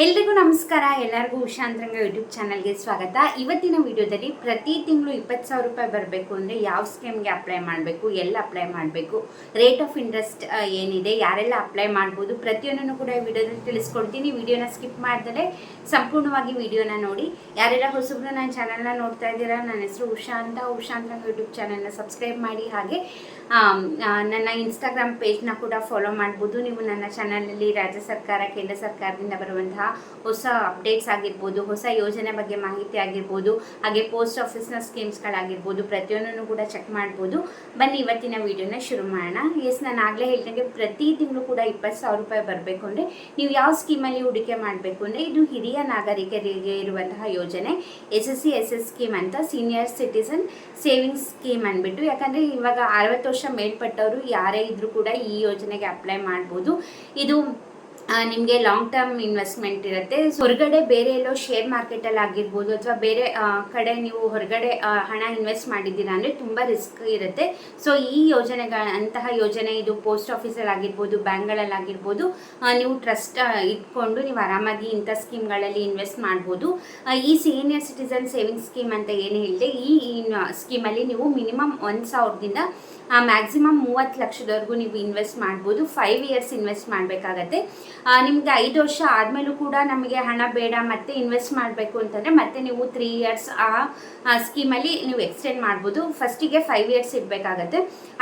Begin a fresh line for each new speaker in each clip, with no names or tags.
ಎಲ್ರಿಗೂ ನಮಸ್ಕಾರ. ಎಲ್ಲರಿಗೂ ಉಷಾಂತರಂಗ ಯೂಟ್ಯೂಬ್ ಚಾನಲ್ಗೆ ಸ್ವಾಗತ. ಇವತ್ತಿನ ವಿಡಿಯೋದಲ್ಲಿ ಪ್ರತಿ ತಿಂಗಳು ಇಪ್ಪತ್ತು ಸಾವಿರ ರೂಪಾಯಿ ಬರಬೇಕು ಅಂದರೆ ಯಾವ ಸ್ಕೀಮ್ಗೆ ಅಪ್ಲೈ ಮಾಡಬೇಕು, ಎಲ್ಲ ಅಪ್ಲೈ ಮಾಡಬೇಕು, ರೇಟ್ ಆಫ್ ಇಂಟ್ರೆಸ್ಟ್ ಏನಿದೆ, ಯಾರೆಲ್ಲ ಅಪ್ಲೈ ಮಾಡ್ಬೋದು ಪ್ರತಿಯೊಂದನ್ನು ಕೂಡ ಈ ವಿಡಿಯೋದಲ್ಲಿ ತಿಳಿಸ್ಕೊಡ್ತೀನಿ. ವಿಡಿಯೋನ ಸ್ಕಿಪ್ ಮಾಡ್ದಲೇ ಸಂಪೂರ್ಣವಾಗಿ ವಿಡಿಯೋನ ನೋಡಿ. ಯಾರೆಲ್ಲ ಹೊಸಬ್ರು ನನ್ನ ಚಾನಲ್ನ ನೋಡ್ತಾ ಇದ್ದೀರಾ, ನನ್ನ ಹೆಸರು ಉಷಾ ಅಂತ. ಉಷಾಂತರಂಗ ಯೂಟ್ಯೂಬ್ ಚಾನಲ್ನ ಸಬ್ಸ್ಕ್ರೈಬ್ ಮಾಡಿ. ಹಾಗೆ ನನ್ನ ಇನ್ಸ್ಟಾಗ್ರಾಮ್ ಪೇಜ್ನ ಕೂಡ ಫಾಲೋ ಮಾಡ್ಬೋದು. ನೀವು ನನ್ನ ಚಾನಲಲ್ಲಿ ರಾಜ್ಯ ಸರ್ಕಾರ, ಕೇಂದ್ರ ಸರ್ಕಾರದಿಂದ ಬರುವಂತಹ ಹೊಸ ಅಪ್ಡೇಟ್ಸ್ ಆಗಿರ್ಬೋದು, ಹೊಸ ಯೋಜನೆ ಬಗ್ಗೆ ಮಾಹಿತಿ ಆಗಿರ್ಬೋದು, ಹಾಗೆ ಪೋಸ್ಟ್ ಆಫೀಸ್ನ ಸ್ಕೀಮ್ಸ್ಗಳಾಗಿರ್ಬೋದು ಪ್ರತಿಯೊಂದನ್ನು ಕೂಡ ಚೆಕ್ ಮಾಡ್ಬೋದು. ಬನ್ನಿ, ಇವತ್ತಿನ ವಿಡಿಯೋನ ಶುರು ಮಾಡೋಣ. ಎಸ್ ನಾನು ಆಗಲೇ ಹೇಳ್ದಂಗೆ ಪ್ರತಿ ತಿಂಗಳು ಕೂಡ ಇಪ್ಪತ್ತು ಸಾವಿರ ರೂಪಾಯಿ ಬರಬೇಕು ಅಂದರೆ ನೀವು ಯಾವ ಸ್ಕೀಮಲ್ಲಿ ಹೂಡಿಕೆ ಮಾಡಬೇಕು ಅಂದರೆ ಇದು ಹಿರಿಯ ನಾಗರಿಕರಿಗೆ ಇರುವಂತಹ ಯೋಜನೆ. S S C S S scheme ಅಂತ ಸೀನಿಯರ್ ಸಿಟಿಸನ್ ಸೇವಿಂಗ್ಸ್ ಸ್ಕೀಮ್ ಅಂದ್ಬಿಟ್ಟು, ಯಾಕಂದರೆ ಇವಾಗ ಅರವತ್ತು ವರ್ಷ ಮೇಲ್ಪಟ್ಟವರು ಯಾರೇ ಇದ್ರೂ ಕೂಡ ಈ ಯೋಜನೆಗೆ ಅಪ್ಲೈ ಮಾಡ್ಬೋದು. ಇದು ನಿಮಗೆ ಲಾಂಗ್ ಟರ್ಮ್ ಇನ್ವೆಸ್ಟ್ಮೆಂಟ್ ಇರುತ್ತೆ. ಹೊರಗಡೆ ಬೇರೆ ಎಲ್ಲೋ ಶೇರ್ ಮಾರ್ಕೆಟಲ್ಲಿ ಆಗಿರ್ಬೋದು ಅಥವಾ ಬೇರೆ ಕಡೆ ನೀವು ಹೊರಗಡೆ ಹಣ ಇನ್ವೆಸ್ಟ್ ಮಾಡಿದ್ದೀರಾ ಅಂದರೆ ತುಂಬ ರಿಸ್ಕ್ ಇರುತ್ತೆ. ಸೊ ಈ ಯೋಜನೆಗಳ ಅಂತಹ ಯೋಜನೆ ಇದು ಪೋಸ್ಟ್ ಆಫೀಸಲ್ಲಿ ಆಗಿರ್ಬೋದು ಬ್ಯಾಂಕ್ಗಳಲ್ಲಿ ಆಗಿರ್ಬೋದು ನೀವು ಟ್ರಸ್ಟ್ ಇಟ್ಕೊಂಡು ನೀವು ಆರಾಮಾಗಿ ಇಂಥ ಸ್ಕೀಮ್ಗಳಲ್ಲಿ ಇನ್ವೆಸ್ಟ್ ಮಾಡ್ಬೋದು. ಈ ಸೀನಿಯರ್ ಸಿಟಿಸನ್ ಸೇವಿಂಗ್ಸ್ ಸ್ಕೀಮ್ ಅಂತ ಏನು ಹೇಳಿದೆ, ಈ ಸ್ಕೀಮಲ್ಲಿ ನೀವು ಮಿನಿಮಮ್ ಒಂದು ಸಾವಿರದಿಂದ ಮ್ಯಾಕ್ಸಿಮಮ್ ಮೂವತ್ತು ಲಕ್ಷದವರೆಗೂ ನೀವು ಇನ್ವೆಸ್ಟ್ ಮಾಡ್ಬೋದು. ಫೈವ್ ಇಯರ್ಸ್ ಇನ್ವೆಸ್ಟ್ ಮಾಡಬೇಕಾಗತ್ತೆ. ನಿಮಗೆ ಐದು ವರ್ಷ ಆದಮೇಲೂ ಕೂಡ ನಮಗೆ ಹಣ ಬೇಡ ಮತ್ತೆ ಇನ್ವೆಸ್ಟ್ ಮಾಡಬೇಕು ಅಂತಂದರೆ ಮತ್ತೆ ನೀವು ತ್ರೀ ಇಯರ್ಸ್ ಆ ಸ್ಕೀಮಲ್ಲಿ ನೀವು ಎಕ್ಸ್ಟೆಂಡ್ ಮಾಡ್ಬೋದು. ಫಸ್ಟಿಗೆ ಫೈವ್ ಇಯರ್ಸ್ ಇರಬೇಕಾಗತ್ತೆ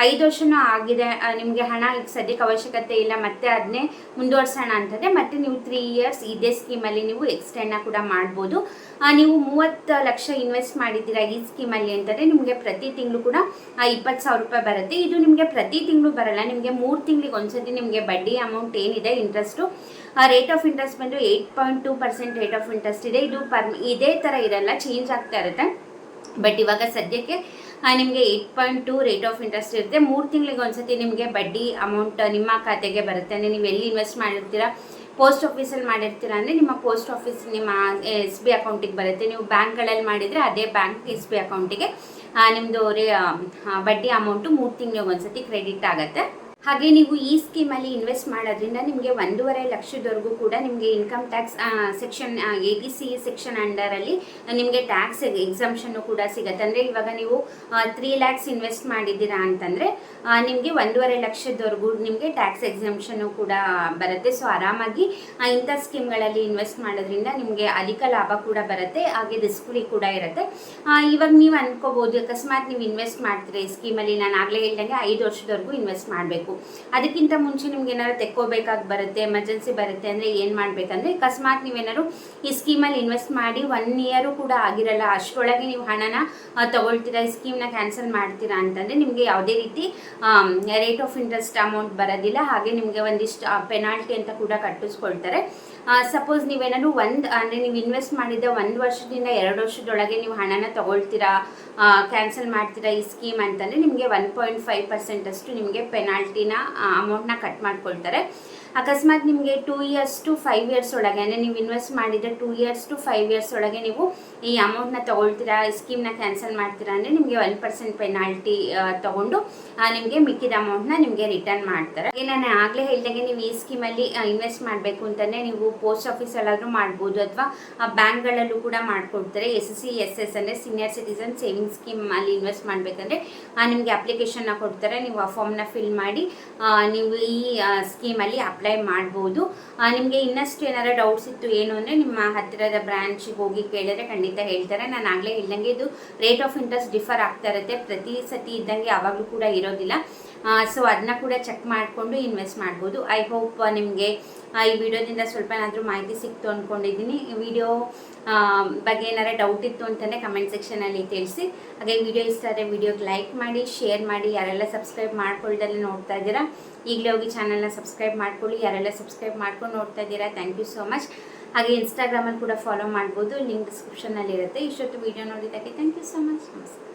ಐದು ವರ್ಷನೂ ಆಗಿದೆ ನಿಮಗೆ ಹಣ ಈಗ ಸದ್ಯಕ್ಕೆ ಅವಶ್ಯಕತೆ ಇಲ್ಲ, ಮತ್ತೆ ಅದನ್ನೇ ಮುಂದುವರ್ಸೋಣ ಅಂತಂದರೆ ಮತ್ತೆ ನೀವು ತ್ರೀ ಇಯರ್ಸ್ ಇದೇ ಸ್ಕೀಮಲ್ಲಿ ನೀವು ಎಕ್ಸ್ಟೆಂಡ್ನ ಕೂಡ ಮಾಡ್ಬೋದು. ನೀವು ಮೂವತ್ತು ಲಕ್ಷ ಇನ್ವೆಸ್ಟ್ ಮಾಡಿದ್ದೀರಾ ಈ ಸ್ಕೀಮಲ್ಲಿ ಅಂತಂದರೆ ನಿಮಗೆ ಪ್ರತಿ ತಿಂಗಳು ಕೂಡ ಇಪ್ಪತ್ತು ಸಾವಿರ ರೂಪಾಯಿ ಬರುತ್ತೆ. ಇದು ನಿಮಗೆ ಪ್ರತಿ ತಿಂಗಳು ಬರಲ್ಲ, ನಿಮಗೆ ಮೂರು ತಿಂಗಳಿಗೆ ಒಂದ್ಸತಿ ನಿಮಗೆ ಬಡ್ಡಿ ಅಮೌಂಟ್ ಏನಿದೆ ಇಂಟ್ರೆಸ್ಟು ರೇಟ್ ಆಫ್ ಇಂಟ್ರೆಸ್ಟ್ ಬಂದು eight point two percent rate of interest ಇದೆ. ಇದು ಪರ್ ಇದೇ ಥರ ಇರಲ್ಲ ಚೇಂಜ್ ಆಗ್ತಾ ಇರುತ್ತೆ. ಬಟ್ ಇವಾಗ ಸದ್ಯಕ್ಕೆ ನಿಮಗೆ eight point two rate of interest ಇರುತ್ತೆ. ಮೂರು ತಿಂಗಳಿಗೆ ಒಂದ್ಸತಿ ನಿಮಗೆ ಬಡ್ಡಿ ಅಮೌಂಟ್ ನಿಮ್ಮ ಖಾತೆಗೆ ಬರುತ್ತೆ. ಅಂದರೆ ನೀವು ಎಲ್ಲಿ ಇನ್ವೆಸ್ಟ್ ಮಾಡಿರ್ತೀರಾ? ಪೋಸ್ಟ್ ಆಫೀಸಲ್ಲಿ ಮಾಡಿರ್ತೀರಾ ಅಂದರೆ ನಿಮ್ಮ ಪೋಸ್ಟ್ ಆಫೀಸ್ ನಿಮ್ಮ ಎಸ್ ಬಿ ಅಕೌಂಟಿಗೆ ಬರುತ್ತೆ. ನೀವು ಬ್ಯಾಂಕ್ಗಳಲ್ಲಿ ಮಾಡಿದರೆ ಅದೇ ಬ್ಯಾಂಕ್ ಎಸ್ ಬಿ ಅಕೌಂಟಿಗೆ ನಿಮ್ಮದು ಆ, ಬಡ್ಡಿ ಅಮೌಂಟು ಮೂರು ತಿಂಗಳಿಗೆ ಒಂದ್ಸತಿ ಕ್ರೆಡಿಟ್ ಆಗುತ್ತೆ. ಹಾಗೆ ನೀವು ಈ ಸ್ಕೀಮಲ್ಲಿ ಇನ್ವೆಸ್ಟ್ ಮಾಡೋದ್ರಿಂದ ನಿಮಗೆ ಒಂದೂವರೆ ಲಕ್ಷದವರೆಗೂ ಕೂಡ ನಿಮಗೆ income tax section A B C section ಅಂಡರಲ್ಲಿ ನಿಮಗೆ ಟ್ಯಾಕ್ಸ್ ಎಕ್ಸಾಮ್ಷನ್ನು ಕೂಡ ಸಿಗುತ್ತೆ. ಅಂದರೆ ಇವಾಗ ನೀವು ತ್ರೀ ಲ್ಯಾಕ್ಸ್ ಇನ್ವೆಸ್ಟ್ ಮಾಡಿದ್ದೀರಾ ಅಂತಂದರೆ ನಿಮಗೆ ಒಂದೂವರೆ ಲಕ್ಷದವರೆಗೂ ನಿಮಗೆ ಟ್ಯಾಕ್ಸ್ ಎಕ್ಸಮ್ಷನ್ನು ಕೂಡ ಬರುತ್ತೆ. ಸೊ ಆರಾಮಾಗಿ ಇಂಥ ಸ್ಕೀಮ್ಗಳಲ್ಲಿ ಇನ್ವೆಸ್ಟ್ ಮಾಡೋದ್ರಿಂದ ನಿಮಗೆ ಅಧಿಕ ಲಾಭ ಕೂಡ ಬರುತ್ತೆ, ಹಾಗೆ ರಿಸ್ಕ್ ಫ್ರೀ ಕೂಡ ಇರುತ್ತೆ. ಇವಾಗ ನೀವು ಅನ್ಕೋಬೋದು, ಅಕಸ್ಮಾತ್ ನೀವು ಇನ್ವೆಸ್ಟ್ ಮಾಡ್ತೀರಿ ಸ್ಕೀಮಲ್ಲಿ ನಾನು ಆಗಲೇ ಹೇಳ್ದಂಗೆ ಐದು ವರ್ಷದವರೆಗೂ ಇನ್ವೆಸ್ಟ್ ಮಾಡಬೇಕು. ಅದಕ್ಕಿಂತ ಮುಂಚೆ ನಿಮ್ಗೆ ಏನಾದ್ರು ತೆಕ್ಕೋಬೇಕಾಗಿ ಬರುತ್ತೆ ಎಮರ್ಜೆನ್ಸಿ ಬರುತ್ತೆ ಅಂದರೆ ಏನು ಮಾಡಬೇಕಂದ್ರೆ ಅಕಸ್ಮಾತ್ ನೀವೇನಾದ್ರು ಈ ಸ್ಕೀಮಲ್ಲಿ ಇನ್ವೆಸ್ಟ್ ಮಾಡಿ ಒನ್ ಇಯರು ಕೂಡ ಆಗಿರಲ್ಲ, ಅಷ್ಟರೊಳಗೆ ನೀವು ಹಣನ ತಗೊಳ್ತೀರಾ, ಈ ಸ್ಕೀಮ್ನ ಕ್ಯಾನ್ಸಲ್ ಮಾಡ್ತೀರಾ ಅಂತಂದರೆ ನಿಮಗೆ ಯಾವುದೇ ರೀತಿ ರೇಟ್ ಆಫ್ ಇಂಟ್ರೆಸ್ಟ್ ಅಮೌಂಟ್ ಬರೋದಿಲ್ಲ. ಹಾಗೆ ನಿಮಗೆ ಒಂದಿಷ್ಟು ಪೆನಾಲ್ಟಿ ಅಂತ ಕೂಡ ಕಟ್ಟಿಸ್ಕೊಳ್ತಾರೆ. ಸಪೋಸ್ ನೀವೇನಾದ್ರು ಒಂದು, ಅಂದರೆ ನೀವು ಇನ್ವೆಸ್ಟ್ ಮಾಡಿದ ಒಂದು ವರ್ಷದಿಂದ ಎರಡು ವರ್ಷದೊಳಗೆ ನೀವು ಹಣನ ತಗೊಳ್ತೀರಾ ಕ್ಯಾನ್ಸಲ್ ಮಾಡ್ತೀರಾ ಈ ಸ್ಕೀಮ್ ಅಂತಂದರೆ ನಿಮಗೆ ಒನ್ ಪಾಯಿಂಟ್ ಫೈವ್ ಪರ್ಸೆಂಟಷ್ಟು ನಿಮಗೆ ಪೆನಾಲ್ಟಿನ ಅಮೌಂಟ್ನ ಕಟ್ ಮಾಡ್ಕೊಳ್ತಾರೆ. ಅಕಸ್ಮಾತ್ ನಿಮಗೆ two years to five years ಒಳಗೆ, ಅಂದರೆ ನೀವು ಇನ್ವೆಸ್ಟ್ ಮಾಡಿದರೆ two years to five years ಒಳಗೆ ನೀವು ಈ ಅಮೌಂಟ್ನ ತೊಗೊಳ್ತೀರಾ, ಈ ಸ್ಕೀಮ್ನ ಕ್ಯಾನ್ಸಲ್ ಮಾಡ್ತೀರಾ ಅಂದರೆ ನಿಮಗೆ ಒನ್ ಪರ್ಸೆಂಟ್ ಪೆನಾಲ್ಟಿ ತಗೊಂಡು ನಿಮಗೆ ಮಿಕ್ಕಿದ ಅಮೌಂಟ್ನ ನಿಮಗೆ ರಿಟರ್ನ್ ಮಾಡ್ತಾರೆ. ಹಾಗೆ ನಾನು ಆಗಲೇ ಹೇಳಿದಾಗೆ ನೀವು ಈ ಸ್ಕೀಮಲ್ಲಿ ಇನ್ವೆಸ್ಟ್ ಮಾಡಬೇಕು ಅಂತಲೇ ನೀವು ಪೋಸ್ಟ್ ಆಫೀಸಲ್ಲಾದರೂ ಮಾಡ್ಬೋದು, ಅಥವಾ ಬ್ಯಾಂಕ್ಗಳಲ್ಲೂ ಕೂಡ ಮಾಡಿಕೊಡ್ತಾರೆ. S S C S S ಅಂದರೆ ಸೀನಿಯರ್ ಸಿಟಿಸನ್ ಸೇವಿಂಗ್ ಸ್ಕೀಮ್ ಅಲ್ಲಿ ಇನ್ವೆಸ್ಟ್ ಮಾಡಬೇಕಂದ್ರೆ ನಿಮಗೆ ಅಪ್ಲಿಕೇಶನ್ನ ಕೊಡ್ತಾರೆ. ನೀವು ಆ ಫಾರ್ಮ್ನ ಫಿಲ್ ಮಾಡಿ ನೀವು ಈ ಸ್ಕೀಮಲ್ಲಿ ಅಪ್ಲೈ ಮಾಡ್ಬೋದು. ನಿಮಗೆ ಇನ್ನಷ್ಟು ಏನಾದರೂ ಡೌಟ್ಸ್ ಇತ್ತು ಏನು ಅಂದರೆ ನಿಮ್ಮ ಹತ್ತಿರದ ಬ್ರಾಂಚಿಗೆ ಹೋಗಿ ಕೇಳಿದ್ರೆ ಖಂಡಿತ ಹೇಳ್ತಾರೆ. ನಾನು ಆಗಲೇ ಹೇಳ್ದಂಗೆ ಇದು ರೇಟ್ ಆಫ್ ಇಂಟ್ರೆಸ್ಟ್ ಡಿಫರ್ ಆಗ್ತಾ ಇರುತ್ತೆ. ಪ್ರತಿ ಸತಿ ಇದ್ದಂಗೆ ಯಾವಾಗಲೂ ಕೂಡ ಇರೋದಿಲ್ಲ. ಸೊ ಅದನ್ನ ಕೂಡ ಚೆಕ್ ಮಾಡಿಕೊಂಡು ಇನ್ವೆಸ್ಟ್ ಮಾಡ್ಬೋದು. ಐ ಹೋಪ್ ನಿಮಗೆ ಈ ವಿಡಿಯೋದಿಂದ ಸ್ವಲ್ಪ ಏನಾದರೂ ಮಾಹಿತಿ ಸಿಕ್ತು ಅಂದ್ಕೊಂಡಿದ್ದೀನಿ ವಿಡಿಯೋ ಬಗ್ಗೆ ಏನಾರ ಡೌಟ್ ಇತ್ತು ಅಂತಂದರೆ ಕಮೆಂಟ್ ಸೆಕ್ಷನಲ್ಲಿ ತಿಳಿಸಿ. ಹಾಗೆ ವಿಡಿಯೋ ಇಷ್ಟ ಆದರೆ ವಿಡಿಯೋಗೆ ಲೈಕ್ ಮಾಡಿ ಶೇರ್ ಮಾಡಿ, ಯಾರೆಲ್ಲ ಸಬ್ಸ್ಕ್ರೈಬ್ ಮಾಡ್ಕೊಳ್ದಲ್ಲೇ ನೋಡ್ತಾ ಇದ್ದೀರಾ, ಈಗಲೇ ಹೋಗಿ ಚಾನಲ್ನ ಸಬ್ಸ್ಕ್ರೈಬ್ ಮಾಡ್ಕೊಳ್ಳಿ. ಯಾರೆಲ್ಲ ಸಬ್ಸ್ಕ್ರೈಬ್ ಮಾಡ್ಕೊಂಡು ನೋಡ್ತಾ ಇದ್ದೀರಾ ಥ್ಯಾಂಕ್ ಯು ಸೋ ಮಚ್ ಹಾಗೆ ಇನ್ಸ್ಟಾಗ್ರಾಮಲ್ಲಿ ಕೂಡ ಫಾಲೋ ಮಾಡ್ಬೋದು. ಲಿಂಕ್ ಡಿಸ್ಕ್ರಿಪ್ಷನಲ್ಲಿ ಇರುತ್ತೆ ಇಷ್ಟೊತ್ತು ವಿಡಿಯೋ ನೋಡಿದ್ದಕ್ಕೆ ಥ್ಯಾಂಕ್ ಯು ಸೊ ಮಚ್ ನಮಸ್ಕಾರ.